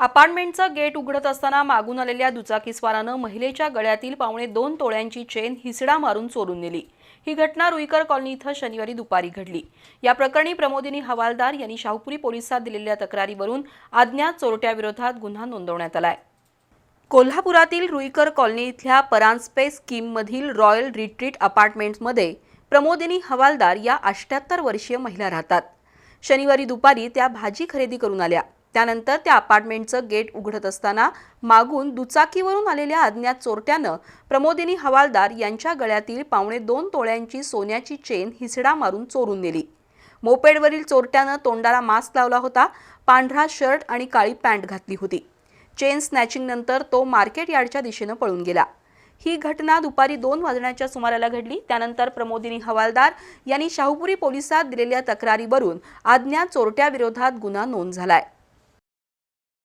अपार्टमेंटचं gate उघडत असताना मागून आलेल्या दुचाकीस्वारानं महिलेच्या गळ्यातील पावणे दोन तोळ्यांची चेन हिसडा मारून चोरून नेली. ही घटना रुईकर कॉलनी इथं शनिवारी दुपारी घडली. या प्रकरणी प्रमोदिनी हवालदार यांनी शाहूपुरी पोलिसात दिलेल्या तक्रारीवरून अज्ञात चोरट्याविरोधात गुन्हा नोंदवण्यात आलाय. कोल्हापुरातील रुईकर कॉलनी इथल्या परांजपे स्कीममधील रॉयल रिट्रीट अपार्टमेंट्समध्ये प्रमोदिनी हवालदार या अष्ट्याहत्तर वर्षीय महिला राहतात. शनिवारी दुपारी त्या भाजी खरेदी करून आल्या. त्यानंतर त्या अपार्टमेंटचं गेट उघडत असताना मागून दुचाकीवरून आलेल्या अज्ञात चोरट्यानं प्रमोदिनी हवालदार यांच्या गळ्यातील पावणे दोन तोळ्यांची सोन्याची चेन हिसडा मारून चोरून नेली. मोपेडवरील चोरट्यानं तोंडाला मास्क लावला होता पांढरा शर्ट आणि काळी पॅन्ट घातली होती. चेन स्नॅचिंग नंतर तो मार्केट यार्डच्या दिशेनं पळून गेला. ही घटना दुपारी दोन वाजण्याच्या सुमाराला घडली. त्यानंतर प्रमोदिनी हवालदार यांनी शाहूपुरी पोलिसात दिलेल्या तक्रारीवरून अज्ञात चोरट्याविरोधात गुन्हा नोंद झालाय.